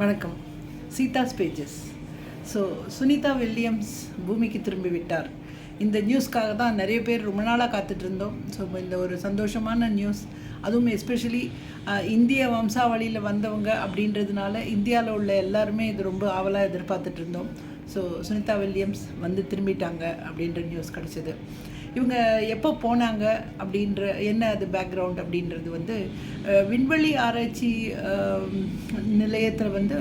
வணக்கம். Seetha's pages so Sunita Williams பூமிக்கு திரும்பி விட்டார். இந்த நியூஸ்க்காக தான் நிறைய பேர் ரொம்ப நாளாக காத்துட்டு இருந்தோம். ஸோ இந்த ஒரு சந்தோஷமான நியூஸ் அதுவும் எஸ்பெஷலி இந்திய வம்சாவளியில் வந்தவங்க அப்படின்றதுனால இந்தியாவில் உள்ள எல்லாருமே இது ரொம்ப ஆவலாக எதிர்பார்த்துட்டு இருந்தோம். ஸோ சுனிதா வில்லியம்ஸ் வந்து திரும்பிட்டாங்க அப்படின்ற நியூஸ் கிடச்சிது. இவங்க எப்போ போனாங்க அப்படின்ற என்ன அது பேக்ரவுண்ட் அப்படின்றது வந்து விண்வெளி ஆராய்ச்சி நிலையத்தில் வந்து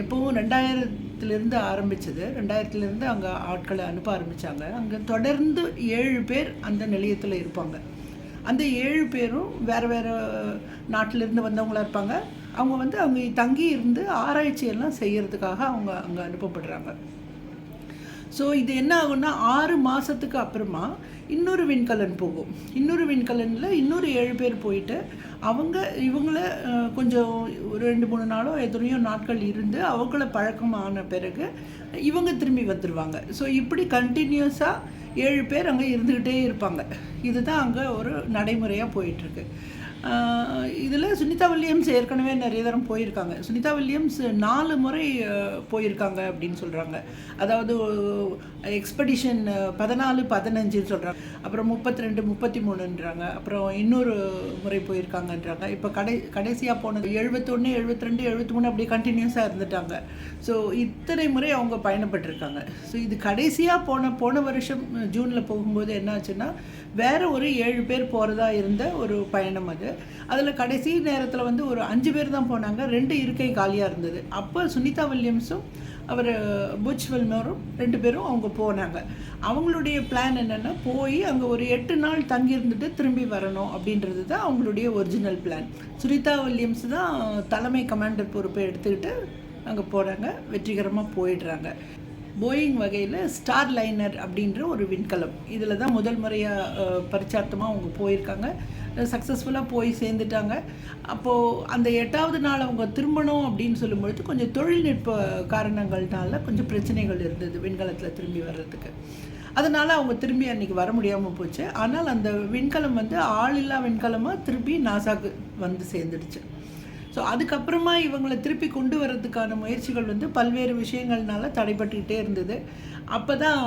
எப்போவும் ரெண்டாயிரத்துலேருந்து ஆரம்பிச்சது. ரெண்டாயிரத்துலேருந்து அங்கே ஆட்களை அனுப்ப ஆரம்பித்தாங்க அங்கே தொடர்ந்து ஏழு பேர் அந்த நிலையத்தில் இருப்பாங்க. அந்த ஏழு பேரும் வேறு வேறு நாட்டிலேருந்து வந்தவங்களா இருப்பாங்க. அவங்க வந்து அவங்க தங்கி இருந்து ஆராய்ச்சியெல்லாம் செய்கிறதுக்காக அவங்க அங்கே அனுப்பப்படுறாங்க. ஸோ இது என்ன ஆகும்னா ஆறு மாதத்துக்கு அப்புறமா இன்னொரு விண்கலன் போகும். இன்னொரு விண்கலனில் இன்னொரு ஏழு பேர் போயிட்டு அவங்க இவங்கள கொஞ்சம் ஒரு ரெண்டு மூணு நாளோ எத்தனையோ நாட்கள் இருந்து அவங்கள பழக்கமான பிறகு இவங்க திரும்பி வந்துடுவாங்க ஸோ இப்படி கண்டினியூஸாக ஏழு பேர் அங்கே இருந்துக்கிட்டே இருப்பாங்க. இதுதான் அங்கே ஒரு நடைமுறையாக போயிட்டுருக்கு. இதில் சுனிதா வில்லியம்ஸ் ஏற்கனவே நிறைய தரம் போயிருக்காங்க. சுனிதா வில்லியம்ஸ் நாலு முறை போயிருக்காங்க அப்படின்னு சொல்கிறாங்க அதாவது எக்ஸ்பெடிஷன் பதினாலு பதினஞ்சுன்னு சொல்கிறாங்க அப்புறம் முப்பத்தி ரெண்டு முப்பத்தி மூணுன்றாங்க அப்புறம் இன்னொரு முறை போயிருக்காங்கன்றாங்க. இப்போ கடை கடைசியாக போனது எழுபத்தொன்று எழுபத்தி ரெண்டு எழுபத்தி மூணு அப்படியே கண்டினியூஸாக இருந்துட்டாங்க. ஸோ இத்தனை முறை அவங்க பயணப்பட்டிருக்காங்க. ஸோ இது கடைசியாக போன போன வருஷம் ஜூனில் போகும்போது என்னாச்சுன்னா வேறு ஒரு ஏழு பேர் போகிறதா இருந்த ஒரு பயணம் அது. அதில் கடைசி நேரத்தில் வந்து ஒரு அஞ்சு பேர் தான் போனாங்க. ரெண்டு இருக்கை காலியாக இருந்தது. அப்போ சுனிதா வில்லியம்ஸும் அவர் புச் வில்மரும் ரெண்டு பேரும் அவங்க போனாங்க. அவங்களுடைய பிளான் என்னென்னா போய் அங்கே ஒரு எட்டு நாள் தங்கி இருந்துட்டு திரும்பி வரணும் அப்படின்றது தான் அவங்களுடைய ஒரிஜினல் பிளான் சுனிதா வில்லியம்ஸ் தான் தலைமை கமாண்டர் பொறுப்பை எடுத்துக்கிட்டு அங்கே போகிறாங்க வெற்றிகரமாக போயிடுறாங்க. போயிங் வகையில் ஸ்டார் லைனர் அப்படின்ற ஒரு விண்கலம். இதில் தான் முதல் முறையாக பரிச்சார்த்தமாக அவங்க போயிருக்காங்க. சக்ஸஸ்ஃபுல்லாக போய் சேர்ந்துட்டாங்க. அப்போது அந்த எட்டாவது நாள் அவங்க திரும்பணும் அப்படின்னு சொல்லும்பொழுது கொஞ்சம் தொழில்நுட்ப காரணங்கள்னால கொஞ்சம் பிரச்சனைகள் இருந்தது விண்கலத்தில் திரும்பி வர்றதுக்கு. அதனால் அவங்க திரும்பி அன்றைக்கி வர முடியாமல் போச்சு. ஆனால் அந்த விண்கலம் வந்து ஆளில்லா விண்கலமாக திருப்பி நாசாக்கு வந்து சேர்ந்துடுச்சு. ஸோ அதுக்கப்புறமா இவங்களை திருப்பி கொண்டு வர்றதுக்கான முயற்சிகள் வந்து பல்வேறு விஷயங்கள்னால தடைப்பட்டுக்கிட்டே இருந்தது. அப்போ தான்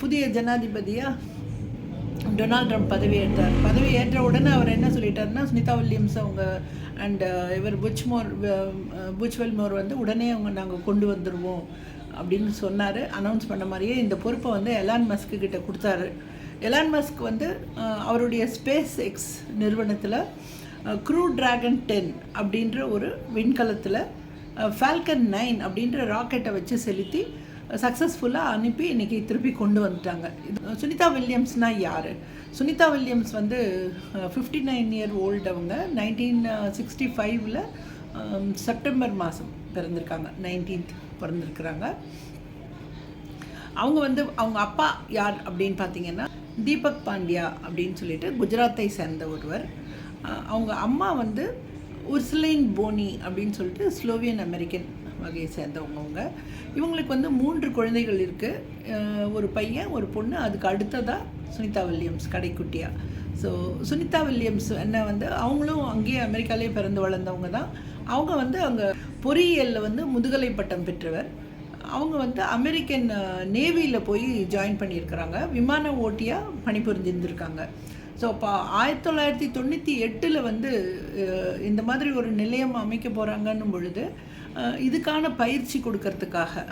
புதிய ஜனாதிபதியாக டொனால்ட் ட்ரம்ப் பதவி ஏற்றார். பதவி ஏற்ற உடனே அவர் என்ன சொல்லிட்டாருன்னா சுனிதா வில்லியம்ஸ் அவங்க அண்ட் uh, இவர் புச்மோர் புச்வெல்மோர் வந்து உடனே அவங்க நாங்கள் கொண்டு வந்துடுவோம் அப்படின்னு சொன்னார். அனௌன்ஸ் பண்ண மாதிரியே இந்த பொறுப்பை வந்து எலான் மஸ்க்கு கிட்ட கொடுத்தாரு. எலான் மஸ்க் வந்து அவருடைய ஸ்பேஸ் எக்ஸ் நிறுவனத்தில் க்ரூ டிராகன் டென் அப்படின்ற ஒரு விண்கலத்தில் ஃபால்கன் நைன் அப்படின்ற ராக்கெட்டை வச்சு செலுத்தி சக்ஸஸ்ஃபுல்லாக அனுப்பி இன்றைக்கி திருப்பி கொண்டு வந்துட்டாங்க. இது சுனிதா வில்லியம்ஸ்னால் யார்? சுனிதா வில்லியம்ஸ் வந்து ஃபிஃப்டி நைன் இயர் ஓல்டு அவங்க. நைன்டீன் சிக்ஸ்டி ஃபைவ்ல செப்டம்பர் மாதம் பிறந்திருக்காங்க. நைன்டீன்த் பிறந்திருக்கிறாங்க. அவங்க வந்து அவங்க அப்பா யார் அப்படின்னு பார்த்தீங்கன்னா தீபக் பாண்டியா அப்படின்னு சொல்லிட்டு குஜராத்தை சேர்ந்த ஒருவர். அவங்க அம்மா வந்து உர்சுலைன் போனி அப்படின்னு சொல்லிட்டு ஸ்லோவியன் அமெரிக்கன் வகையை சேர்ந்தவங்கவுங்க. இவங்களுக்கு வந்து மூன்று குழந்தைகள் இருக்குது ஒரு பையன் ஒரு பொண்ணு அதுக்கு அடுத்ததாக சுனிதா வில்லியம்ஸ் கடைக்குட்டியா. ஸோ சுனிதா வில்லியம்ஸ் என்ன வந்து அவங்களும் அங்கேயே அமெரிக்காலேயே பிறந்து வளர்ந்தவங்க தான். அவங்க வந்து அங்கே பொறியியலில் வந்து முதுகலை பட்டம் பெற்றவர். அவங்க வந்து அமெரிக்கன் நேவியில் போய் ஜாயின் பண்ணியிருக்கிறாங்க. விமான ஓட்டியாக பணிபுரிஞ்சிருந்திருக்காங்க ஸோ அப்போ ஆயிரத்தி தொள்ளாயிரத்தி தொண்ணூற்றி எட்டில் வந்து இந்த மாதிரி ஒரு நிலையம் அமைக்க போகிறாங்கன்னும் பொழுது இதுக்கான பயிற்சி கொடுக்கறதுக்காக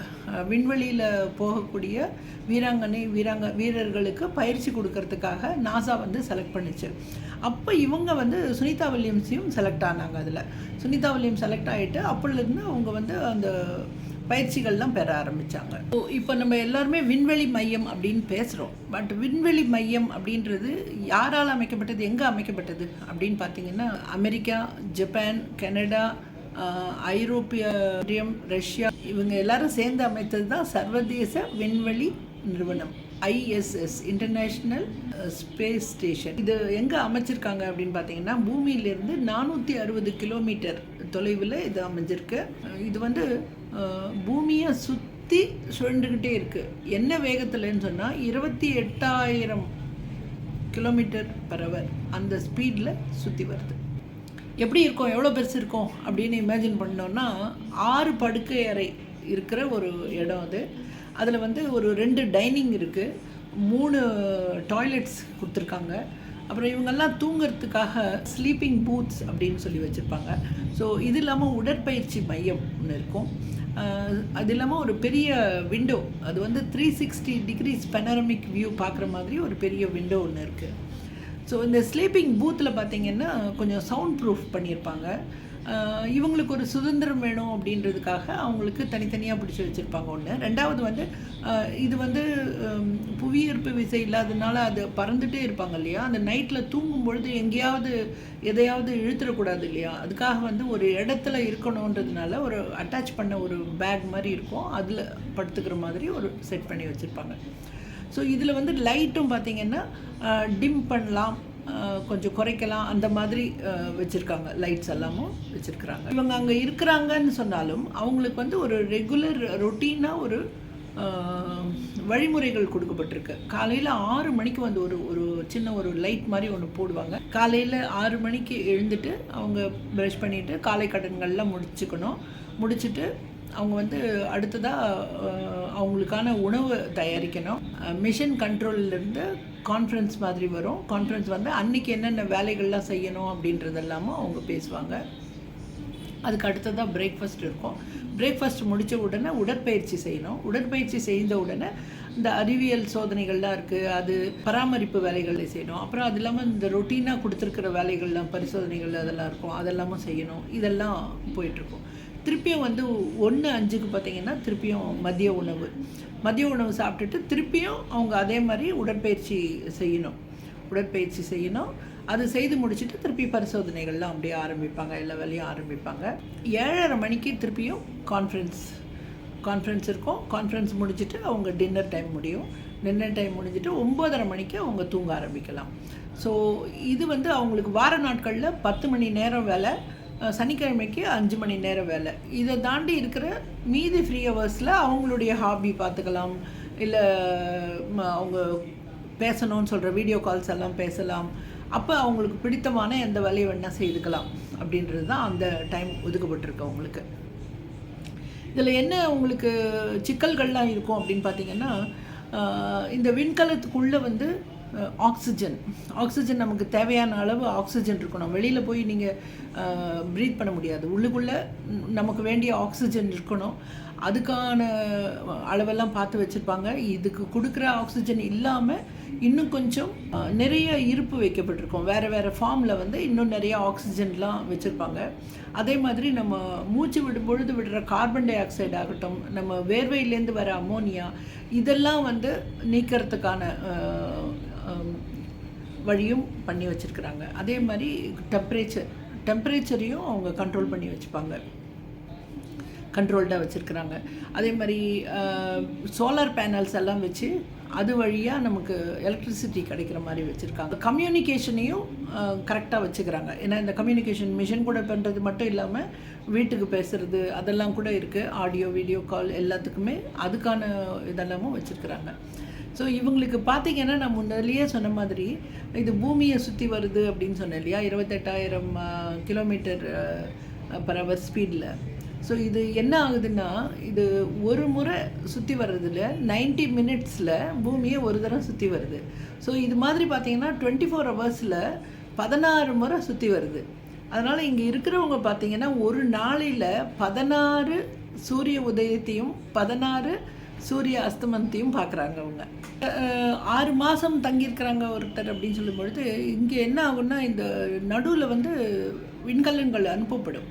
விண்வெளியில் போகக்கூடிய வீராங்கனை வீராங்க வீரர்களுக்கு பயிற்சி கொடுக்கறதுக்காக நாசா வந்து செலக்ட் பண்ணுச்சு. அப்போ இவங்க வந்து சுனிதா வில்லியம்ஸையும் செலக்ட் ஆனாங்க அதில். சுனிதா வில்லியம் செலக்ட் ஆகிட்டு அப்போலேருந்து அவங்க வந்து அந்த பயிற்சிகள்லாம் பெற ஆரம்பித்தாங்க இப்போ நம்ம எல்லாருமே விண்வெளி மையம் அப்படின்னு பேசுகிறோம் பட் விண்வெளி மையம் அப்படின்றது யாரால் அமைக்கப்பட்டது எங்கே அமைக்கப்பட்டது அப்படின்னு பார்த்தீங்கன்னா அமெரிக்கா ஜப்பான் கனடா ஐரோப்பிய ஒன்றியம் ரஷ்யா இவங்க எல்லாரும் சேர்ந்து அமைத்தது தான் சர்வதேச விண்வெளி நிறுவனம் ஐஎஸ்எஸ் இன்டர்நேஷ்னல் ஸ்பேஸ் ஸ்டேஷன் இது எங்கே அமைச்சிருக்காங்க அப்படின்னு பார்த்தீங்கன்னா பூமியிலேருந்து நானூற்றி அறுபது கிலோமீட்டர் தொலைவில் இது அமைஞ்சிருக்கு. இது வந்து பூமியை சுற்றி சுழண்டுக்கிட்டே இருக்குது என்ன வேகத்தில்னு சொன்னால் இருபத்தி எட்டாயிரம் கிலோமீட்டர் பரவர் அந்த ஸ்பீடில் சுற்றி வருது. எப்படி இருக்கும் எவ்வளோ பெருசு இருக்கும் அப்படின்னு இமேஜின் பண்ணோன்னா ஆறு படுக்கை அறை இருக்கிற ஒரு இடம் அது. அதில் வந்து ஒரு ரெண்டு டைனிங் இருக்குது மூணு டாய்லெட்ஸ் கொடுத்துருக்காங்க. அப்புறம் இவங்கெல்லாம் தூங்கிறதுக்காக ஸ்லீப்பிங் பூத்ஸ் அப்படின்னு சொல்லி வச்சுருப்பாங்க. ஸோ இது இல்லாமல் உடற்பயிற்சி மையம் ஒன்று இருக்கும். அது இல்லாமல் ஒரு பெரிய விண்டோ அது வந்து three sixty degrees panoramic view பார்க்குற மாதிரி ஒரு பெரிய விண்டோ ஒன்று இருக்குது ஸோ இந்த ஸ்லீப்பிங் பூத்தில் பார்த்தீங்கன்னா கொஞ்சம் சவுண்ட் ப்ரூஃப் பண்ணியிருப்பாங்க இவங்களுக்கு ஒரு சுதந்திரம் வேணும் அப்படின்றதுக்காக அவங்களுக்கு தனித்தனியாக பிடிச்சி வச்சுருப்பாங்க ஒன்று ரெண்டாவது வந்து இது வந்து புவியீர்ப்பு விசை இல்லாதனால அது பறந்துட்டே இருப்பாங்க இல்லையா? அந்த நைட்டில் தூங்கும் பொழுது எங்கேயாவது எதையாவது இழுத்துடக்கூடாது இல்லையா? அதுக்காக வந்து ஒரு இடத்துல இருக்கணுன்றதுனால ஒரு அட்டாச் பண்ண ஒரு பேக் மாதிரி இருக்கும். அதில் படுத்துக்கிற மாதிரி ஒரு செட் பண்ணி வச்சுருப்பாங்க. ஸோ இதில் வந்து லைட்டும் பார்த்தீங்கன்னா டிம் பண்ணலாம். கொஞ்சம் குறைக்கலாம். அந்த மாதிரி வச்சுருக்காங்க. லைட்ஸ் எல்லாமும் வச்சுருக்குறாங்க. இவங்க அங்கே இருக்கிறாங்கன்னு சொன்னாலும் அவங்களுக்கு வந்து ஒரு ரெகுலர் ரொட்டீனாக ஒரு வழிமுறைகள் கொடுக்கப்பட்டிருக்கு. காலையில் ஆறு மணிக்கு வந்து ஒரு ஒரு சின்ன ஒரு லைட் மாதிரி ஒன்று போடுவாங்க. காலையில் ஆறு மணிக்கு எழுந்துட்டு அவங்க ப்ரஷ் பண்ணிவிட்டு காலை கடன்கள்லாம் முடிச்சுக்கணும். முடிச்சுட்டு அவங்க வந்து அடுத்ததாக அவங்களுக்கான உணவு தயாரிக்கணும். மிஷின் கண்ட்ரோல்லேருந்து கான்ஃபரன்ஸ் மாதிரி வரும். கான்ஃபரன்ஸ் வந்து அன்னைக்கு என்னென்ன வேலைகள்லாம் செய்யணும் அப்படின்றதெல்லாமும் அவங்க பேசுவாங்க. அதுக்கு அடுத்ததாக பிரேக்ஃபாஸ்ட் இருக்கும். பிரேக்ஃபாஸ்ட் முடித்த உடனே உடற்பயிற்சி செய்யணும். உடற்பயிற்சி செய்த உடனே இந்த அறிவியல் சோதனைகள்லாம் இருக்குது அது பராமரிப்பு வேலைகளை செய்யணும். அப்புறம் அது இல்லாமல் இந்த ரொட்டீனாக கொடுத்துருக்கிற வேலைகள்லாம் பரிசோதனைகள் அதெல்லாம் இருக்கும். அதெல்லாமும் செய்யணும். இதெல்லாம் போயிட்டுருக்கும் திருப்பியும் வந்து ஒன்று அஞ்சுக்கு பார்த்தீங்கன்னா திருப்பியும் மதிய உணவு. மதிய உணவு சாப்பிட்டுட்டு திருப்பியும் அவங்க அதே மாதிரி உடற்பயிற்சி செய்யணும். உடற்பயிற்சி செய்யணும். அது செய்து முடிச்சுட்டு திருப்பி பரிசோதனைகள்லாம் அப்படியே ஆரம்பிப்பாங்க. எல்லா வேலையும் ஆரம்பிப்பாங்க. ஏழரை மணிக்கு திருப்பியும் கான்ஃபரன்ஸ் கான்ஃபரன்ஸ் இருக்கும். கான்ஃபரன்ஸ் முடிச்சுட்டு அவங்க டின்னர் டைம் முடியும். டின்னர் டைம் முடிஞ்சுட்டு ஒம்போதரை மணிக்கு அவங்க தூங்க ஆரம்பிக்கலாம். ஸோ இது வந்து அவங்களுக்கு வார நாட்களில் பத்து மணி நேரம் வேலை. சனிக்கிழமைக்கு அஞ்சு மணி நேரம் வேலை. இதை தாண்டி இருக்கிற மீதி ஃப்ரீ ஹவர்ஸில் அவங்களுடைய ஹாபி பார்த்துக்கலாம் இல்லை அவங்க பேசணும்னு சொல்கிற வீடியோ கால்ஸ் எல்லாம் பேசலாம். அப்போ அவங்களுக்கு பிடித்தமான எந்த வேலையை வேணால் செய்துக்கலாம். அப்படின்றது தான் அந்த டைம் ஒதுக்கப்பட்டிருக்கு அவங்களுக்கு. இதில் என்ன உங்களுக்கு சிக்கல்கள்லாம் இருக்கும் அப்படின்னு பார்த்தீங்கன்னா இந்த விண்கலத்துக்குள்ளே வந்து ஆக்சிஜன் ஆக்சிஜன் நமக்கு தேவையான அளவு ஆக்சிஜன் இருக்கணும். வெளியில் போய் நீங்கள் ப்ரீத் பண்ண முடியாது. உள்ளுக்குள்ளே நமக்கு வேண்டிய ஆக்சிஜன் இருக்கணும். அதுக்கான அளவெல்லாம் பார்த்து வச்சுருப்பாங்க. இதுக்கு கொடுக்குற ஆக்சிஜன் இல்லாமல் இன்னும் கொஞ்சம் நிறைய இருப்பு வைக்கப்பட்டிருக்கும். வேறு வேறு ஃபார்மில் வந்து இன்னும் நிறைய ஆக்சிஜன்லாம் வச்சுருப்பாங்க. அதே மாதிரி நம்ம மூச்சு விடும் பொழுது விடுற கார்பன் டை ஆக்சைடு ஆகட்டும் நம்ம வேர்வையிலேருந்து வர அமோனியா இதெல்லாம் வந்து நீக்கிறதுக்கான Um, வழியும் பண்ணி வச்சுருக்குறாங்க. அதே மாதிரி டெம்பரேச்சர் டெம்பரேச்சரையும் அவங்க கண்ட்ரோல் பண்ணி வச்சுப்பாங்க. கண்ட்ரோல்டாக வச்சுருக்குறாங்க. அதே மாதிரி uh, சோலார் பேனல்ஸ் எல்லாம் வச்சு அது வழியாக நமக்கு எலக்ட்ரிசிட்டி கிடைக்கிற மாதிரி வச்சுருக்காங்க. கம்யூனிகேஷனையும் கரெக்டாக uh, வச்சுக்கிறாங்க. ஏன்னா இந்த கம்யூனிகேஷன் மிஷின் கூட பண்ணுறது மட்டும் இல்லாமல் வீட்டுக்கு பேசுகிறது அதெல்லாம் கூட இருக்குது ஆடியோ வீடியோ கால் எல்லாத்துக்குமே அதுக்கான இதெல்லாமும் வச்சுருக்குறாங்க. ஸோ இவங்களுக்கு பார்த்தீங்கன்னா நான் முன்னாடியே சொன்ன மாதிரி இது பூமியை சுற்றி வருது அப்படின்னு சொன்னேன் இல்லையா? இருபத்தெட்டாயிரம் கிலோமீட்டர் பர் ஹவர் ஸ்பீடில் ஸோ இது என்ன ஆகுதுன்னா இது ஒரு முறை சுற்றி வர்றதுல 90 மினிட்ஸில் பூமியை ஒரு தடவை சுற்றி வருது. ஸோ இது மாதிரி பார்த்தீங்கன்னா டுவெண்ட்டி ஃபோர் ஹவர்ஸில் பதினாறு முறை சுற்றி வருது. அதனால் இங்கே இருக்கிறவங்க பார்த்தீங்கன்னா ஒரு நாளில் பதினாறு சூரிய உதயத்தையும் பதினாறு சூரிய அஸ்தமனத்தையும் பார்க்குறாங்க அவங்க. ஆறு மாதம் தங்கியிருக்கிறாங்க ஒருத்தர் அப்படின்னு சொல்லும்பொழுது இங்கே என்ன ஆகும்னா இந்த நடுவில் வந்து விண்கலன்கள் அனுப்பப்படும்.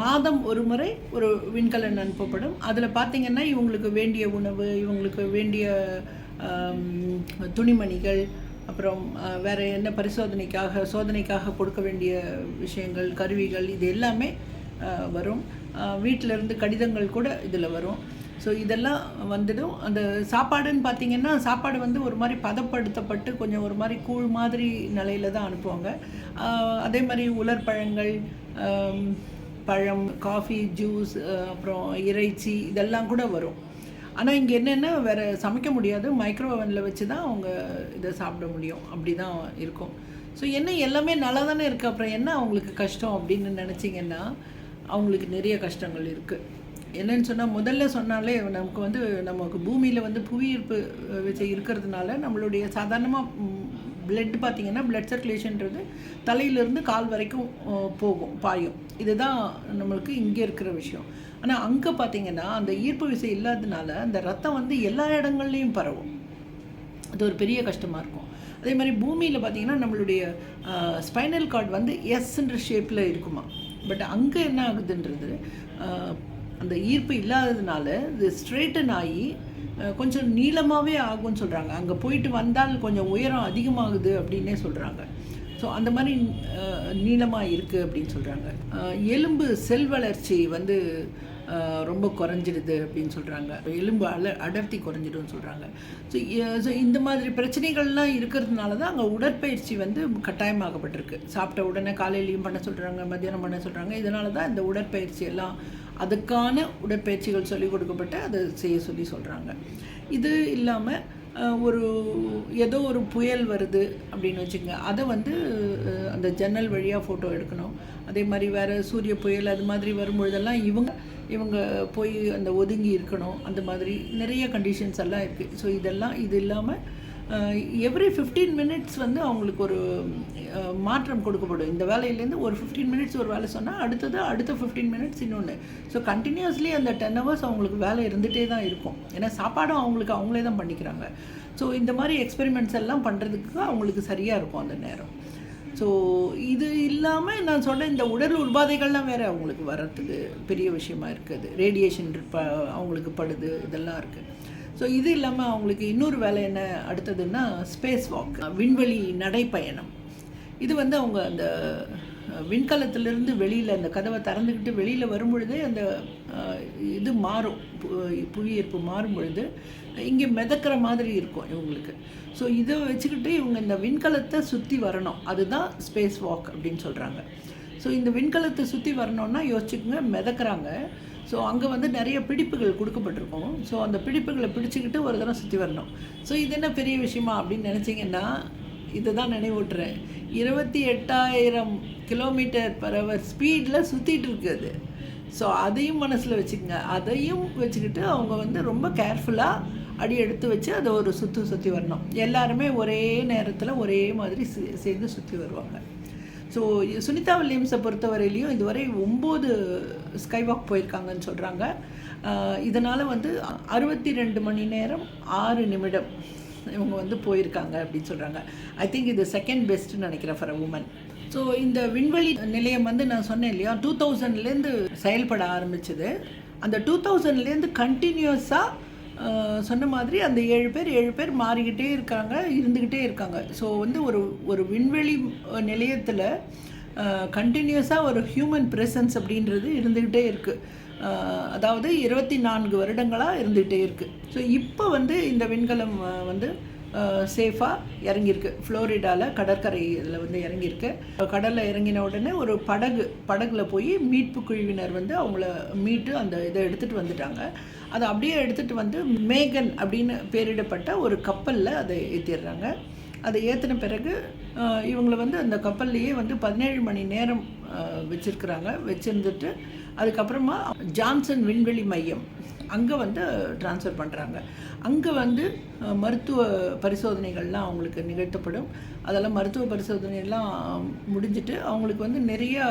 மாதம் ஒரு முறை ஒரு விண்கலன் அனுப்பப்படும். அதில் பார்த்தீங்கன்னா இவங்களுக்கு வேண்டிய உணவு இவங்களுக்கு வேண்டிய துணிமணிகள் அப்புறம் வேறு என்ன பரிசோதனைக்காக சோதனைக்காக கொடுக்க வேண்டிய விஷயங்கள் கருவிகள் இது எல்லாமே வரும். வீட்டிலேருந்து இருந்து கடிதங்கள் கூட இதில் வரும். ஸோ இதெல்லாம் வந்துடும் அந்த சாப்பாடுன்னு பார்த்தீங்கன்னா சாப்பாடு வந்து ஒரு மாதிரி பதப்படுத்தப்பட்டு கொஞ்சம் ஒரு மாதிரி கூழ் மாதிரி நிலையில தான் அனுப்புவாங்க. அதே மாதிரி உலர்பழங்கள் பழம் காஃபி ஜூஸ் அப்புறம் இறைச்சி இதெல்லாம் கூட வரும். ஆனால் இங்கே என்னென்னா வேறு சமைக்க முடியாது. மைக்ரோ ஓவனில் வச்சு தான் அவங்க இதை சாப்பிட முடியும். அப்படி தான் இருக்கும். ஸோ என்ன எல்லாமே நல்லா தானே இருக்குது அப்புறம் என்ன அவங்களுக்கு கஷ்டம் அப்படின்னு நினச்சிங்கன்னா அவங்களுக்கு நிறைய கஷ்டங்கள் இருக்குது என்னன்னு சொன்னால் முதல்ல சொன்னாலே நமக்கு வந்து நமக்கு பூமியில் வந்து புவியீர்ப்பு வச்சு விசை இருக்கிறதுனால நம்மளுடைய சாதாரணமாக பிளட் பார்த்தீங்கன்னா பிளட் சர்க்குலேஷன்றது தலையிலேருந்து கால் வரைக்கும் போகும் பாயும். இதுதான் நம்மளுக்கு இங்கே இருக்கிற விஷயம். ஆனால் அங்கே பார்த்தீங்கன்னா அந்த ஈர்ப்பு விசை இல்லாததுனால அந்த ரத்தம் வந்து எல்லா இடங்கள்லையும் பரவும். அது ஒரு பெரிய கஷ்டமாக இருக்கும். அதே மாதிரி பூமியில் பார்த்திங்கன்னா நம்மளுடைய ஸ்பைனல் கார்டு வந்து எஸ்ன்ற ஷேப்பில் இருக்குமா? பட் அங்கே என்ன ஆகுதுன்றது அந்த ஈர்ப்பு இல்லாததுனால இது ஸ்ட்ரெயிட்டன் ஆகி கொஞ்சம் நீளமாகவே ஆகும்னு சொல்கிறாங்க அங்கே போயிட்டு வந்தால் கொஞ்சம் உயரம் அதிகமாகுது அப்படின்னே சொல்கிறாங்க ஸோ அந்த மாதிரி நீளமாக இருக்குது அப்படின்னு சொல்கிறாங்க எலும்பு செல் வளர்ச்சி வந்து ரொம்ப குறைஞ்சிடுது அப்படின்னு சொல்கிறாங்க எலும்பு அல அடர்த்தி குறைஞ்சிடும்னு சொல்கிறாங்க ஸோ ஸோ இந்த மாதிரி பிரச்சனைகள்லாம் இருக்கிறதுனால தான் அங்கே உடற்பயிற்சி வந்து கட்டாயமாகப்பட்டிருக்கு சாப்பிட்ட உடனே காலையிலையும் பண்ண சொல்கிறாங்க மத்தியானம் பண்ண சொல்கிறாங்க இதனால தான் இந்த உடற்பயிற்சி எல்லாம் அதுக்கான உடற்பயிற்சிகள் சொல்லிக் கொடுக்கப்பட்டு அதை செய்ய சொல்லி சொல்கிறாங்க இது இல்லாமல் ஒரு ஏதோ ஒரு புயல் வருது அப்படின்னு வச்சுங்க அதை வந்து அந்த ஜன்னல் வழியாக ஃபோட்டோ எடுக்கணும். அதே மாதிரி வேறு சூரிய புயல் அது மாதிரி வரும்பொழுதெல்லாம் இவங்க இவங்க போய் அந்த ஒதுங்கி இருக்கணும். அந்த மாதிரி நிறைய கண்டிஷன்ஸ் எல்லாம் இருக்குது ஸோ இதெல்லாம் இது இல்லாமல் எவ்ரி ஃபிஃப்டீன் மினிட்ஸ் வந்து அவங்களுக்கு ஒரு மாற்றம் கொடுக்கப்படும். இந்த வேலையிலேருந்து ஒரு ஃபிஃப்டீன் மினிட்ஸ் ஒரு வேலை சொன்னால் அடுத்தது அடுத்த ஃபிஃப்டீன் மினிட்ஸ் இன்னொன்று ஸோ கண்டினியூஸ்லி அந்த டென் ஹவர்ஸ் அவங்களுக்கு வேலை இருந்துகிட்டே தான் இருக்கும். ஏன்னா சாப்பாடும் அவங்களுக்கு அவங்களே தான் பண்ணிக்கிறாங்க. ஸோ இந்த மாதிரி எக்ஸ்பெரிமெண்ட்ஸ் எல்லாம் பண்ணுறதுக்கு அவங்களுக்கு சரியாக இருக்கும் அந்த நேரம். ஸோ இது இல்லாமல் நான் சொன்ன இந்த உடல் உபாதைகள்லாம் வேறு அவங்களுக்கு வர்றதுக்கு பெரிய விஷயமா இருக்குது. ரேடியேஷன் அவங்களுக்கு படுது இதெல்லாம் இருக்குது ஸோ இது இல்லாமல் அவங்களுக்கு இன்னொரு வேலை என்ன அடுத்ததுன்னா ஸ்பேஸ் வாக் விண்வெளி நடைப்பயணம். இது வந்து அவங்க அந்த விண்கலத்திலிருந்து வெளியில் அந்த கதவை திறந்துக்கிட்டு வெளியில் வரும்பொழுதே அந்த இது மாறும். பு- புவியீர்ப்பு மாறும் பொழுது இங்கே மிதக்கிற மாதிரி இருக்கும் இவங்களுக்கு. ஸோ இதை வச்சுக்கிட்டு இவங்க இந்த விண்கலத்தை சுற்றி வரணும். அதுதான் ஸ்பேஸ் வாக் அப்படின்னு சொல்கிறாங்க ஸோ இந்த விண்கலத்தை சுற்றி வரணும்னா யோசிச்சுக்கோங்க மிதக்குறாங்க. ஸோ அங்கே வந்து நிறைய பிடிப்புகள் கொடுக்கப்பட்டிருக்கும். ஸோ அந்த பிடிப்புகளை பிடிச்சிக்கிட்டு ஒரு தடவை சுற்றி வரணும். ஸோ இது என்ன பெரிய விஷயமா அப்படின்னு நினச்சிங்கன்னா இதை தான் நினைவூட்டுறேன் இருபத்தி எட்டாயிரம் கிலோமீட்டர் பர் ஹவர் ஸ்பீடில் சுற்றிட்டு இருக்குது ஸோ அதையும் மனசில் வச்சுக்கோங்க. அதையும் வச்சுக்கிட்டு அவங்க வந்து ரொம்ப கேர்ஃபுல்லாக அடி எடுத்து வச்சு அதை ஒரு சுற்று சுற்றி வரணும். எல்லாருமே ஒரே நேரத்தில் ஒரே மாதிரி சே- சேர்ந்து சுற்றி வருவாங்க. ஸோ சுனிதா வில்லியம்ஸை பொறுத்தவரையிலையும் இதுவரை ஒம்பது ஸ்கைவாக் போயிருக்காங்கன்னு சொல்கிறாங்க இதனால் வந்து அறுபத்தி ரெண்டு மணி நேரம் ஆறு நிமிடம் இவங்க வந்து போயிருக்காங்க அப்படின்னு சொல்கிறாங்க ஐ திங்க் இது செகண்ட் பெஸ்ட்னு நினைக்கிறேன் ஃபார் அ உமன் ஸோ இந்த விண்வெளி நிலையம் வந்து நான் சொன்னேன் இல்லையா டூ தௌசண்ட்லேருந்து செயல்பட ஆரம்பிச்சது. அந்த டூ தௌசண்ட்லேருந்து கண்டினியூஸாக சொன்ன மாதிரி அந்த ஏழு பேர் ஏழு பேர் மாறிக்கிட்டே இருக்காங்க இருந்துக்கிட்டே இருக்காங்க. ஸோ வந்து ஒரு ஒரு விண்வெளி நிலையத்தில் கண்டினியூஸாக ஒரு ஹியூமன் ப்ரெசன்ஸ் அப்படின்றது இருந்துக்கிட்டே இருக்குது அதாவது இருபத்தி நான்கு வருடங்களாக இருந்துகிட்டே இருக்குது ஸோ இப்போ வந்து இந்த விண்கலம் வந்து சேஃபாக இறங்கியிருக்கு. ஃப்ளோரிடாவில் கடற்கரை இதில் வந்து இறங்கியிருக்கு. கடலில் இறங்கின உடனே ஒரு படகு படகுல போய் மீட்பு குழுவினர் வந்து அவங்கள மீட்டு அந்த இதை எடுத்துகிட்டு வந்துட்டாங்க. அதை அப்படியே எடுத்துகிட்டு வந்து மேகன் அப்படின்னு பேரிடப்பட்ட ஒரு கப்பலில் அதை ஏற்றிடுறாங்க அதை ஏற்றின பிறகு இவங்களை வந்து அந்த கப்பல்லையே வந்து பதினேழு மணி நேரம் வச்சுருக்குறாங்க. வச்சுருந்துட்டு அதுக்கப்புறமா ஜான்சன் விண்வெளி மையம் அங்கே வந்து ட்ரான்ஸ்ஃபர் பண்ணுறாங்க அங்கே வந்து மருத்துவ பரிசோதனைகள்லாம் அவங்களுக்கு நிகழ்த்தப்படும். அதெல்லாம் மருத்துவ பரிசோதனையெல்லாம் முடிஞ்சிட்டு அவங்களுக்கு வந்து நிறைய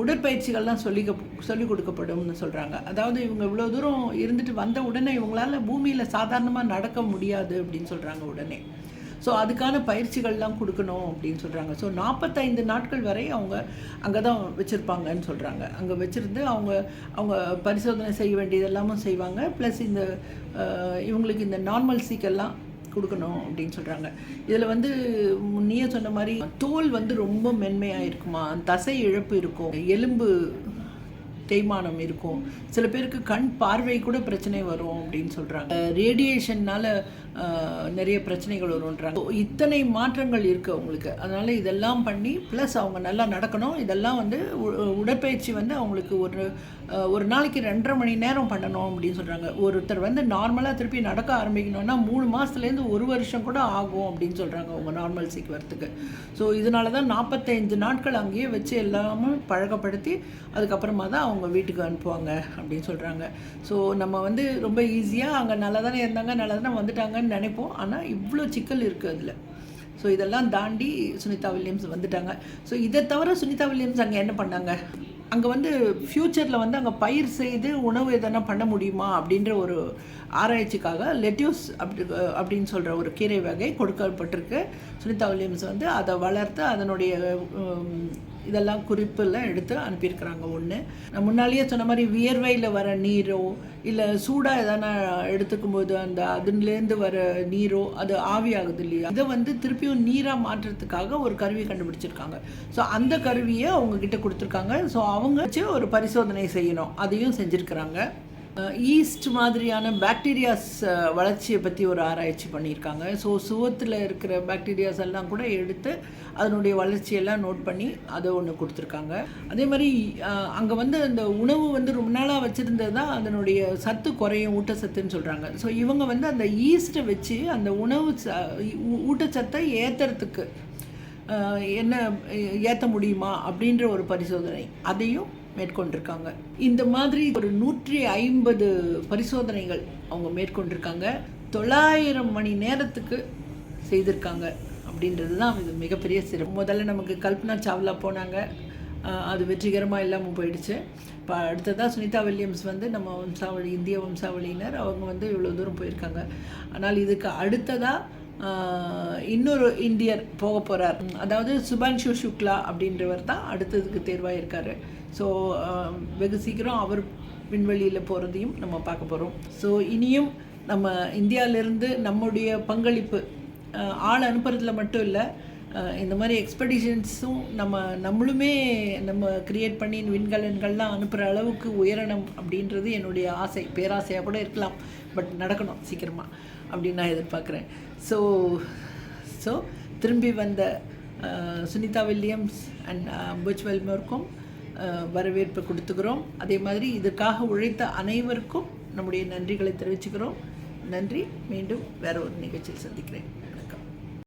உடற்பயிற்சிகள்லாம் சொல்லி சொல்லிக் கொடுக்கப்படும்னு சொல்கிறாங்க அதாவது இவங்க இவ்வளோ தூரம் இருந்துட்டு வந்த உடனே இவங்களால் பூமியில் சாதாரணமாக நடக்க முடியாது அப்படின்னு சொல்கிறாங்க உடனே. ஸோ அதுக்கான பயிற்சிகள்லாம் கொடுக்கணும் அப்படின்னு சொல்கிறாங்க ஸோ நாற்பத்தைந்து நாட்கள் வரை அவங்க அங்கே தான் வச்சுருப்பாங்கன்னு சொல்கிறாங்க அங்கே வச்சுருந்து அவங்க அவங்க பரிசோதனை செய்ய வேண்டியது எல்லாமும் செய்வாங்க. ப்ளஸ் இந்த இவங்களுக்கு இந்த நார்மல் சீக்கெல்லாம் கொடுக்கணும் அப்படின்னு சொல்கிறாங்க இதில் வந்து முன்னையே சொன்ன மாதிரி தோல் வந்து ரொம்ப மென்மையாக இருக்குமா தசை இழப்பு இருக்கும் எலும்பு தேய்மானம் இருக்கும். சில பேருக்கு கண் பார்வை கூட பிரச்சனை வரும் அப்படின்னு சொல்கிறாங்க ரேடியேஷன்னால் நிறைய பிரச்சனைகள் வரும்ன்றாங்க. இத்தனை மாற்றங்கள் இருக்குது அவங்களுக்கு. அதனால் இதெல்லாம் பண்ணி ப்ளஸ் அவங்க நல்லா நடக்கணும். இதெல்லாம் வந்து உடற்பயிற்சி வந்து அவங்களுக்கு ஒரு ஒரு நாளைக்கு ரெண்டரை மணி நேரம் பண்ணணும் அப்படின்னு சொல்கிறாங்க ஒருத்தர் வந்து நார்மலாக திருப்பி நடக்க ஆரம்பிக்கணும்னா மூணு மாதத்துலேருந்து ஒரு வருஷம் கூட ஆகும் அப்படின்னு சொல்கிறாங்க அவங்க நார்மல்சிக்கு வரத்துக்கு ஸோ இதனால தான் நாற்பத்தைந்து நாட்கள் அங்கேயே வச்சு எல்லாமே பழக்கப்படுத்தி அதுக்கப்புறமா தான் அவங்க வீட்டுக்கு அனுப்புவாங்க அப்படின்னு சொல்கிறாங்க ஸோ நம்ம வந்து ரொம்ப ஈஸியாக அங்கே நல்லா தானே இருந்தாங்க நல்லா தானே வந்துட்டாங்கன்னு நினைப்போம். ஆனால் இவ்வளோ சிக்கல் இருக்குது அதில். ஸோ இதெல்லாம் தாண்டி சுனிதா வில்லியம்ஸ் வந்துட்டாங்க. ஸோ இதை தவிர சுனிதா வில்லியம்ஸ் அங்கே என்ன பண்ணாங்க? அங்கே வந்து ஃப்யூச்சரில் வந்து அங்கே பயிர் செய்து உணவு எதனா பண்ண முடியுமா அப்படின்ற ஒரு ஆராய்ச்சிக்காக லெட்யூஸ் அப்படி அப்படின்னு சொல்கிற ஒரு கீரை வகை கொடுக்கப்பட்டிருக்கு. சுனிதா வில்லியம்ஸ் வந்து அதை வளர்த்து அதனுடைய இதெல்லாம் குறிப்பெல்லாம் எடுத்து அனுப்பியிருக்கிறாங்க. ஒன்று நான் முன்னாலேயே சொன்ன மாதிரி வியர்வையில் வர நீரோ இல்லை சூடாக எதனா எடுத்துக்கும் போது அந்த அதுலேருந்து வர நீரோ அது ஆவியாகுது இல்லையா? இதை வந்து திருப்பியும் நீராக மாற்றுறதுக்காக ஒரு கருவி கண்டுபிடிச்சிருக்காங்க. ஸோ அந்த கருவியை அவங்க கிட்ட கொடுத்துருக்காங்க. ஸோ அவங்க வச்சு ஒரு பரிசோதனை செய்யணும். அதையும் செஞ்சுருக்கிறாங்க. ஈஸ்ட் மாதிரியான பாக்டீரியாஸ் வளர்ச்சியை பற்றி ஒரு ஆராய்ச்சி பண்ணியிருக்காங்க. ஸோ சுவத்தில் இருக்கிற பாக்டீரியாஸ் எல்லாம் கூட எடுத்து அதனுடைய வளர்ச்சியெல்லாம் நோட் பண்ணி அதை ஒன்று கொடுத்துருக்காங்க. அதே மாதிரி அங்கே வந்து அந்த உணவு வந்து ரொம்ப நாளாக வச்சுருந்தது தான் அதனுடைய சத்து குறையும் ஊட்டச்சத்துன்னு சொல்கிறாங்க ஸோ இவங்க வந்து அந்த ஈஸ்ட்டை வச்சு அந்த உணவு ச ஊட்டச்சத்தை ஏற்றுறதுக்கு என்ன ஏற்ற முடியுமா அப்படின்ற ஒரு பரிசோதனை. அதையும் மேற்கொண்டிருக்காங்க. இந்த மாதிரி ஒரு நூற்றி ஐம்பது பரிசோதனைகள் அவங்க மேற்கொண்டிருக்காங்க. தொள்ளாயிரம் மணி நேரத்துக்கு செய்திருக்காங்க அப்படின்றது தான் இது மிகப்பெரிய சிறப்பு. முதல்ல நமக்கு கல்பனா சாவ்லா போனாங்க. அது வெற்றிகரமாக இல்லாமல் போயிடுச்சு. இப்போ அடுத்ததாக சுனிதா வில்லியம்ஸ் வந்து நம்ம வம்சாவளி இந்திய வம்சாவளியினர் அவங்க வந்து இவ்வளோ தூரம் போயிருக்காங்க. ஆனால் இதுக்கு அடுத்ததாக இன்னொரு இந்தியர் போக போகிறார் அதாவது சுபான்ஷு சுக்லா அப்படின்றவர் தான் அடுத்ததுக்கு தேர்வாக இருக்கார் ஸோ um, வெகு சீக்கிரம் அவர் விண்வெளியில் போகிறதையும் நம்ம பார்க்க போகிறோம் ஸோ இனியும் நம்ம இந்தியாவிலேருந்து நம்முடைய பங்களிப்பு ஆள் அனுப்புறதுல மட்டும் இல்லை இந்த மாதிரி எக்ஸ்பெடிஷன்ஸும் நம்ம நம்மளுமே நம்ம கிரியேட் பண்ணி விண்கலன்கள்லாம் அனுப்புகிற அளவுக்கு உயரணும் அப்படின்றது என்னுடைய ஆசை. பேராசையாக கூட இருக்கலாம் பட் நடக்கணும் சீக்கிரமாக அப்படின்னு நான் எதிர்பார்க்குறேன். ஸோ ஸோ திரும்பி வந்த சுனிதா வில்லியம்ஸ் அண்ட் புஜ் வெல்மோருக்கும் வரவேற்பு கொடுத்துக்கிறோம். அதே மாதிரி இதற்காக உழைத்த அனைவருக்கும் நம்முடைய நன்றிகளை தெரிவிச்சுக்கிறோம். நன்றி. மீண்டும் வேற ஒரு நிகழ்ச்சியில் சந்திக்கிறேன்.